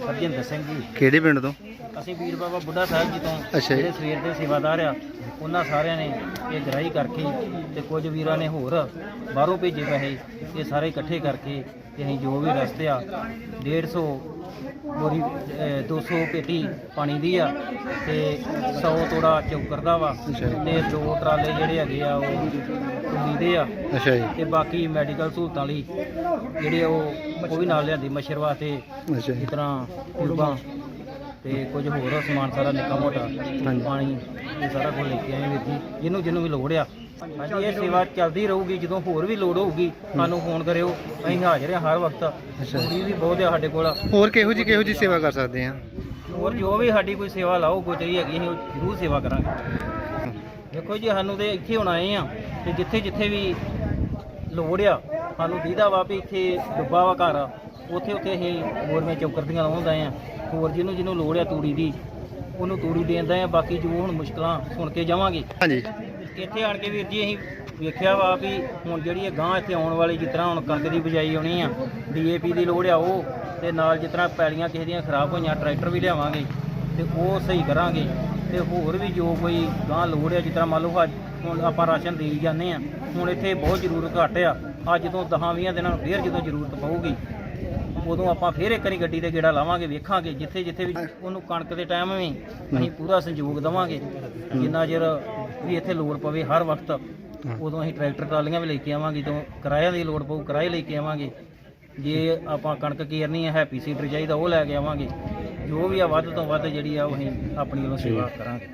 ਹਰਜਿੰਦਰ ਸਿੰਘ ਜੀ ਕਿਹੜੇ ਪਿੰਡ ਤੋਂ ਅਸੀਂ ਵੀਰ ਬਾਬਾ ਬੁੱਢਾ ਸਾਹਿਬ ਜੀ ਤੋਂ ਅੱਛਾ ਜੀ। ਜਿਹੜੇ ਸਵੇਰ ਦੇ ਸੇਵਾਦਾਰ ਆ ਉਹਨਾਂ ਸਾਰਿਆਂ ਨੇ ਇਹ ਗ੍ਰਾਈ ਕਰਕੇ ਤੇ ਕੁਝ ਵੀਰਾਂ ਨੇ ਹੋਰ ਬਾਹਰੋਂ ਭੇਜੇ ਪੈਸੇ ਇਹ ਸਾਰੇ ਇਕੱਠੇ ਕਰਕੇ ਤੇ ਅਸੀਂ ਜੋ ਵੀ ਰਸਤੇ ਆ 150 ਬੋਰੀ ਅਹ 200 ਪੇਟੀ ਪਾਣੀ ਦੀ ਆ ਤੇ 100 ਤੋੜਾ ਚੌਕਰ ਦਾ ਵਾ। ਤੇ ਦੋ ਟਰਾਲੇ ਜਿਹੜੇ ਹੈਗੇ ਆ ਉਹ ਤੂੜੀ ਦੇ ਆ ਅੱਛਾ ਜੀ ਤੇ ਬਾਕੀ ਮੈਡੀਕਲ ਸਹੂਲਤਾਂ ਲਈ ਜਿਹੜੇ ਉਹ ਉਹ ਵੀ ਨਾਲ ਲਿਆਂਦੀ ਮੱਛਰ ਵਾਸਤੇ ਅੱਛਾ ਜੀ ਇਸ ਤਰ੍ਹਾਂ ਟਿਊਬਾਂ ਤੇ ਕੁਝ ਹੋਰ ਸਮਾਨ ਸਾਰਾ ਨਿੱਕਾ ਮੋਟਾ। ਪਾਣੀ ਇਹ ਸਾਰਾ ਕੁਝ ਲੈ ਕੇ ਆਏ ਵੀਰ ਜੀ ਜਿਹਨੂੰ ਜਿਹਨੂੰ ਵੀ ਲੋੜ ਆ। ਹਾਂਜੀ ਇਹ ਸੇਵਾ ਚੱਲਦੀ ਰਹੂਗੀ ਜਦੋਂ ਹੋਰ ਵੀ ਲੋੜ ਹੋਊਗੀ ਸਾਨੂੰ ਫੋਨ ਕਰਿਓ। ਅਸੀਂ ਹਾਜ਼ਰ ਹਾਂ ਹਰ ਵਕਤ। ਪੂਰੀ ਵੀ ਬਹੁਤ ਆ ਸਾਡੇ ਕੋਲ। ਹੋਰ ਕਿਹੋ ਜੀ ਕਿਹੋ ਜੀ ਸੇਵਾ ਕਰ ਸਕਦੇ ਆ? ਹੋਰ ਜੋ ਵੀ ਸਾਡੀ ਕੋਈ ਸੇਵਾ ਲਾਓ ਕੋਈ ਚਾਹੀ ਹੈਗੀ ਅਸੀਂ ਉਹ ਜ਼ਰੂਰ ਸੇਵਾ ਕਰਾਂਗੇ। ਦੇਖੋ ਜੀ ਸਾਨੂੰ ਤੇ ਇੱਥੇ ਹੁਣ ਆਏ ਆ ਤੇ ਜਿੱਥੇ ਜਿੱਥੇ ਵੀ ਲੋੜ ਆ ਸਾਨੂੰ ਦੀਦਾ ਵਾ ਵੀ ਇੱਥੇ ਡੁੱਬਾ ਵਾ ਘਰ। ਉੱਥੇ ਉੱਥੇ ਅਸੀਂ ਮੋਰਵੇਂ ਚੌਕਰਦੀਆਂ ਲਾਉਂਦਾ ਆ। ਹੋਰ ਜਿਹਨੂੰ ਜਿਹਨੂੰ ਲੋੜ ਆ ਤੂੜੀ ਦੀ ਉਹਨੂੰ ਤੂੜੀ ਦੇਂਦਾ ਆ ਬਾਕੀ ਜੋ ਹੁਣ ਮੁਸ਼ਕਲਾਂ ਸੁਣ ਕੇ ਜਾਵਾਂਗੇ। ਹਾਂਜੀ। ਇੱਥੇ ਆਣ ਕੇ ਵੀਰ ਜੀ ਅਸੀਂ ਵੇਖਿਆ ਵਾ ਵੀ ਹੁਣ ਜਿਹੜੀ ਇਹ ਗਾਂ ਇੱਥੇ ਆਉਣ ਵਾਲੀ ਜਿਸ ਤਰ੍ਹਾਂ ਹੁਣ ਕਣਕ ਦੀ ਬਿਜਾਈ ਆਉਣੀ ਆ ਡੀਏਪੀ ਦੀ ਲੋੜ ਆ ਉਹ ਤੇ ਨਾਲ ਜਿਸ ਤਰ੍ਹਾਂ ਪੈਲੀਆਂ ਕਿਸੇ ਦੀਆਂ ਖਰਾਬ ਹੋਈਆਂ ਟਰੈਕਟਰ ਵੀ ਲਿਆਵਾਂਗੇ ਤੇ ਉਹ ਸਹੀ ਕਰਾਂਗੇ। ਤੇ ਹੋਰ ਵੀ ਜੋ ਕੋਈ ਗਾਂ ਲੋੜ ਆ ਜਿਸ ਤਰ੍ਹਾਂ ਮੰਨ ਲਓ ਅੱਜ ਹੁਣ ਆਪਾਂ ਰਾਸ਼ਨ ਦੇਈ ਜਾਂਦੇ ਆ ਹੁਣ ਇੱਥੇ ਬਹੁਤ ਜ਼ਰੂਰਤ ਘੱਟ ਆ। ਅੱਜ ਤੋਂ 10-20 ਦਿਨਾਂ ਨੂੰ ਫੇਰ ਜਦੋਂ ਜ਼ਰੂਰਤ ਪਊਗੀ ਉਦੋਂ ਆਪਾਂ ਫੇਰ ਇੱਕ ਵਾਰੀ ਗੱਡੀ ਤੇ ਗੇੜਾ ਲਾਵਾਂਗੇ ਵੇਖਾਂਗੇ ਜਿੱਥੇ ਜਿੱਥੇ ਵੀ ਉਹਨੂੰ ਕਣਕ ਦੇ ਟਾਈਮ ਵੀ ਅਸੀਂ ਪੂਰਾ ਸੰਯੋਗ ਦੇਵਾਂਗੇ। ਜਿੰਨਾ ਚਿਰ ਵੀ ਇੱਥੇ ਲੋੜ ਪਵੇ ਹਰ ਵਕਤ ਉਦੋਂ ਅਸੀਂ ਟਰੈਕਟਰ ਟਰਾਲੀਆਂ ਵੀ ਲੈ ਕੇ ਆਵਾਂਗੇ ਜਦੋਂ ਕਿਰਾਇਆ ਦੀ ਲੋੜ ਪਊ ਕਿਰਾਏ ਲੈ ਕੇ ਆਵਾਂਗੇ। ਜੇ ਆਪਾਂ ਕਣਕ ਕੇਰਨੀ ਹੈ ਹੈਪੀ ਸੀਡਰ ਚਾਹੀਦਾ ਉਹ ਲੈ ਕੇ ਆਵਾਂਗੇ। ਜੋ ਵੀ ਆ ਵੱਧ ਤੋਂ ਵੱਧ ਜਿਹੜੀ ਆ ਉਹ ਅਸੀਂ ਆਪਣੀ ਵੱਲੋਂ ਸੇਵਾ ਕਰਾਂਗੇ।